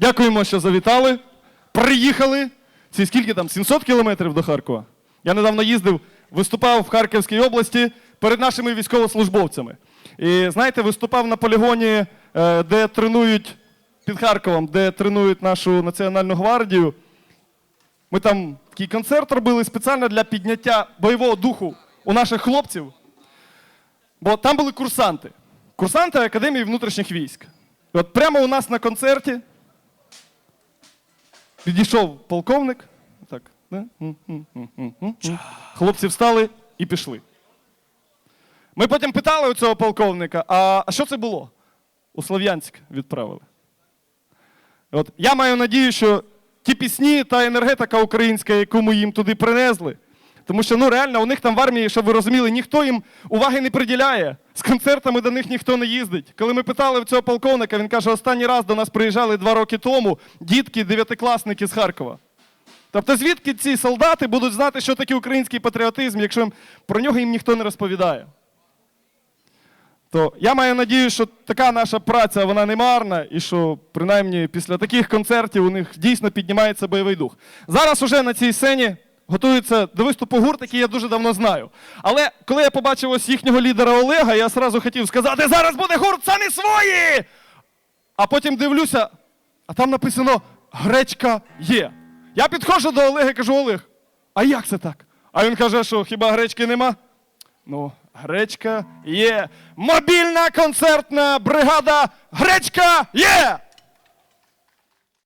Дякуємо, що завітали. Приїхали. Ці скільки там? 700 кілометрів до Харкова. Я недавно їздив, виступав в Харківській області перед нашими військовослужбовцями. І знаєте, виступав на полігоні, е, де тренують під Харковом, де тренують нашу Національну гвардію. Ми там такий концерт робили спеціально для підняття бойового духу у наших хлопців. Бо там були курсанти. Курсанти Академії внутрішніх військ. І от прямо у нас на концерті підійшов полковник. Так. Хлопці встали і пішли. Ми потім питали у цього полковника, а що це було? У Слов'янськ відправили. От, я маю надію, що ті пісні та енергетика українська, яку ми їм туди принесли, тому що ну реально у них там в армії, щоб ви розуміли, ніхто їм уваги не приділяє. З концертами до них ніхто не їздить. Коли ми питали в цього полковника, він каже, останній раз до нас приїжджали два роки тому дітки, дев'ятикласники з Харкова. Тобто, звідки ці солдати будуть знати, що таке український патріотизм, якщо про нього їм ніхто не розповідає? То я маю надію, що така наша праця вона не марна, і що принаймні після таких концертів у них дійсно піднімається бойовий дух. Зараз уже на цій сцені готується до виступу гурт, який я дуже давно знаю. Але коли я побачив ось їхнього лідера Олега, я одразу хотів сказати: зараз буде гурт самі свої! А потім дивлюся, а там написано гречка є. Я підходжу до Олега і кажу: Олег, а як це так? А він каже, що хіба гречки нема? Ну, гречка є. Мобільна концертна бригада Гречка є!